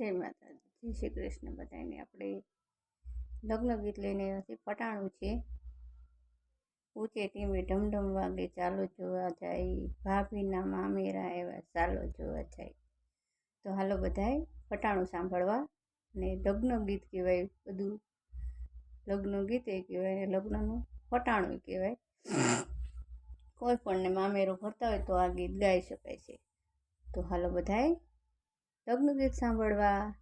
જય માતાજી. જય શ્રી કૃષ્ણ બધાને. આપણે લગ્ન ગીત લઈને આવ્યા પટાણું છે. ઊંચે ટીમે ઢમઢમ વાગે ચાલો જોવા જાય. ભાભીના મામેરા એવા ચાલો જોવા જાય. તો હાલો બધાએ પટાણું સાંભળવા ને લગ્ન ગીત કહેવાય બધું. લગ્ન ગીત એ કહેવાય અને લગ્નનું પટાણું કહેવાય. કોઈ પણને મામેરો ભરતા હોય તો આ ગીત ગાઈ શકાય છે. તો હાલો બધાએ લગ્ન ગીત સાંભળવા?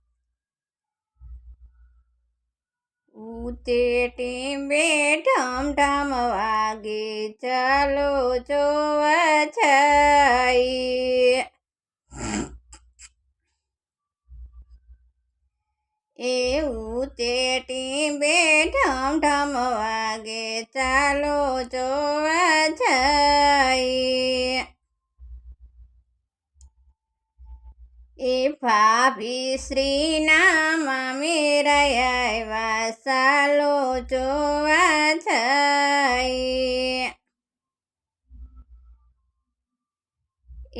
ઉતે ટીંબે ઢમ ઢમ વાગે ચાલો જોવા જાય. એ ઊંચે ટીંબે ઢમ ઢમ વાગે ચાલો જોવા જાય એ ભાભી શ્રીના મામેરા આવ્યા સાલો જોવા જાય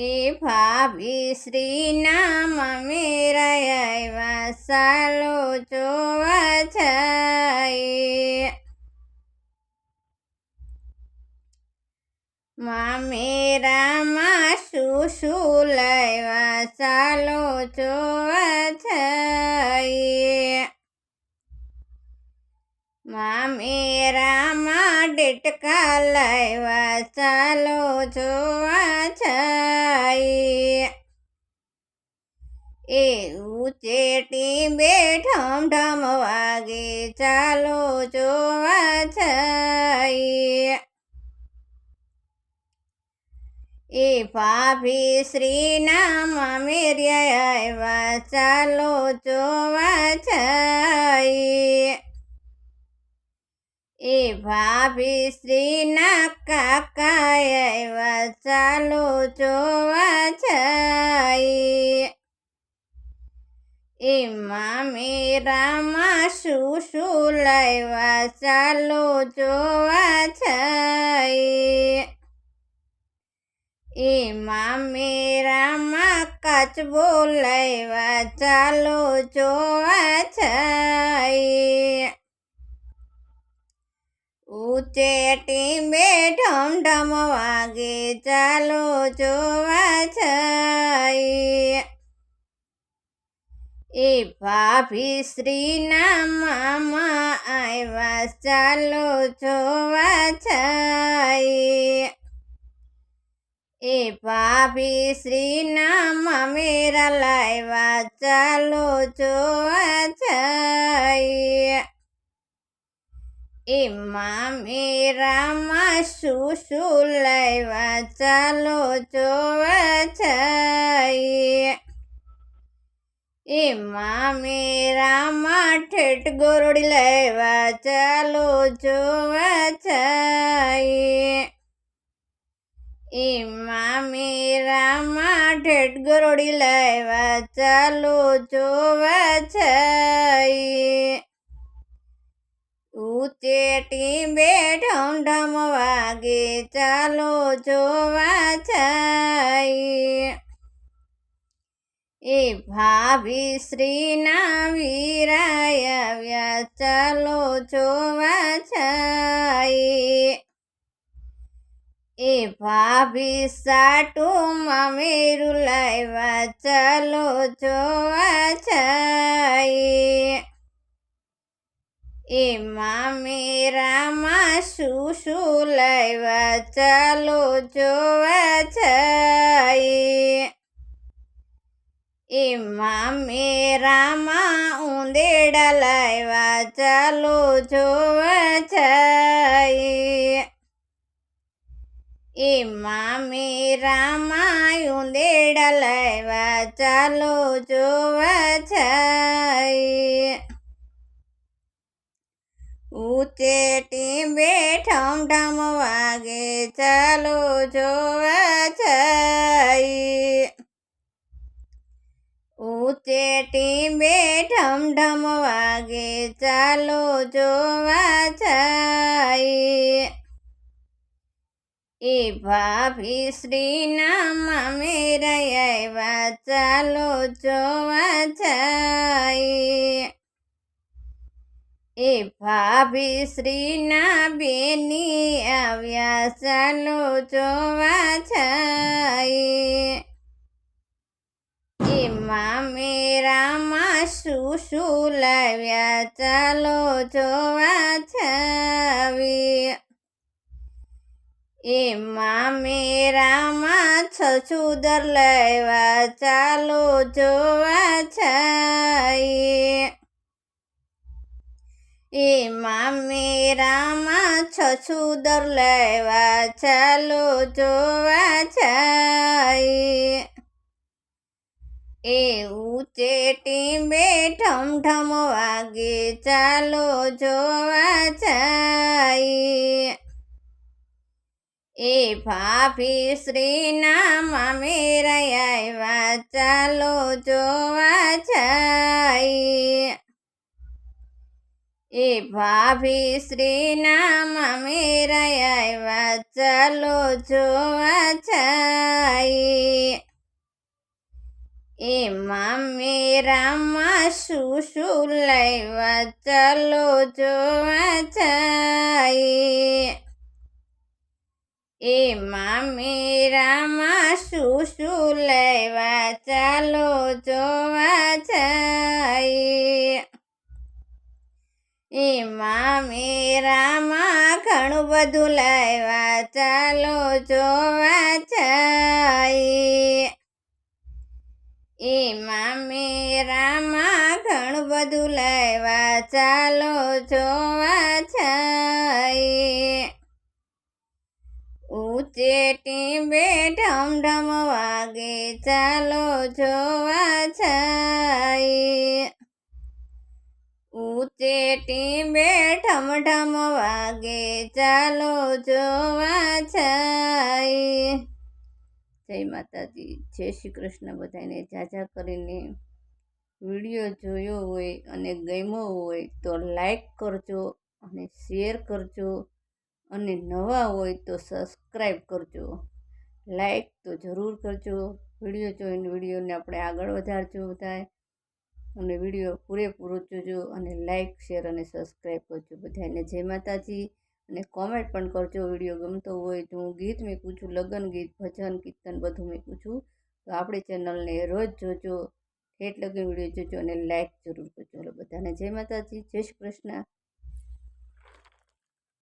એ ભાભી શ્રીના મામેરા આવ્યા સાલો જોવા જાય મામેરામાં શું શું લાવ્યા ચાલો જોવા જાય મામેરામાં ડેટકા લાવ્યા ચાલો જોવા જાય એ ચેટી બે ઠમ ઠમ વાગે ચાલો જોવા જાય એ ભાભી શ્રીના મામેરિયા આવ્યા ચાલો જોવા જાય એ ભાભી શ્રીના કાકા આવ્યા ચાલો જોવા જાય એ મામેરામાં શું શું લાવ્યા ચાલો જોવા જાય એ મેરામાં કાચબો લાવ્યા ચાલો જોવા જાય. ઊંચે ટીંબે ઢમ ઢમ વાગે ચાલો જોવા જાય. એ ભાભી શ્રીના મામા આવ્યા ચાલો જોવા જાય. એ ભાભી શ્રીના મેરા લાવ્યા ચાલો જોવા જાય મેરા માં શું શું લાવ્યા ચાલો જોવા જાય એ માં ઠેઠ ગોરડી લાવ્યા ચાલો જોવા જાય એ મામેરામાં ઠેઠ ગરોડી લાવ્યા ચાલો જોવા છે ઊંચે બે ઢમ ઢમ વાગે, ચાલો જોવા જાય એ ભાભી શ્રીના વીરાય આવ્યા, ચાલો જોવા જાય એ ભાભી સાટુમાં મેરું લાવ્યા ચાલો જોવા જાય. એ મામેરામાં શું શું લાવ્યા ચાલો જોવા જાય. એ મામેરામાં ઉંદેડા લાવ્યા ચાલો જોવા જાય. એ મામેરામાં ઉંદેડા લાવ્યા ચાલો જોવા જાય. ઊંચે ટીંબે ઠમ ઠમ વાગે ચાલો જોવા જાય. ઊંચે ટીંબે ઢમ ઢમ વાગે ચાલો જોવા જાય. એ ભાભી શ્રીના મેરા આવ્યા, ચાલો જોવા જાય. એ ભાભી શ્રીના બેની આવ્યા, ચાલો જોવા જાય. એ મામેરામાં શું શું લાવ્યા, ચાલો જોવા છાવી એ મેરામાં છછુદર લેવા ચાલો જોવા છાઈ એમાં મેરામાં છછુદર લેવા ચાલો જોવા છાઈ એવું ચેટી બે ઠમ ઠમ વાગે ચાલો જોવા જાય. એ ભાભી શ્રીના મામેરા આવ્યા, ચાલો જોવા જાય. એ ભાભી શ્રીના મામેરા આવ્યા, ચાલો જોવા જાય. એ મામેરામાં શું શું લાવ્યા, ચાલો જોવા જાય. એ મામેરામાં શું શું લેવા ચાલો જોવા જાય. એ મામેરામાં ઘણું બધું લેવા ચાલો જોવા જાય. એ મામેરામાં ઘણું બધું લેવા ચાલો જોવા જાય ઉચેટી બે ઢમ ઢમ વાગે ચાલો જોવા છાય ઉચેટી બે ઠમ વાગે ચાલો જોવા છાય જય માતાજી, જય શ્રી કૃષ્ણ. બધાને જાજા કરીને વીડિયો જોયો હોય અને ગમ્યો હોય તો લાઈક કરજો અને શેર કરજો. અને નવા હોય તો સબસ્ક્રાઈબ કરજો. લાઈક તો જરૂર કરજો. વીડિયો જોઈને વિડીયોને આપણે આગળ વધારજો બધાય અને વીડિયો પૂરેપૂરો જોજો અને લાઈક શેર અને સબસ્ક્રાઈબ કરજો બધાને. જય માતાજી. અને કોમેન્ટ પણ કરજો વીડિયો ગમતો હોય તો હું ગીત મૂકું છું લગ્ન ગીત, ભજન કીર્તન બધું મૂકું છું તો આપણી ચેનલને રોજ જોજો, ઠેઠ લગન વીડિયો જોજો અને લાઈક જરૂર કરજો. બધાને. જય માતાજી. જય શ્રી કૃષ્ણ.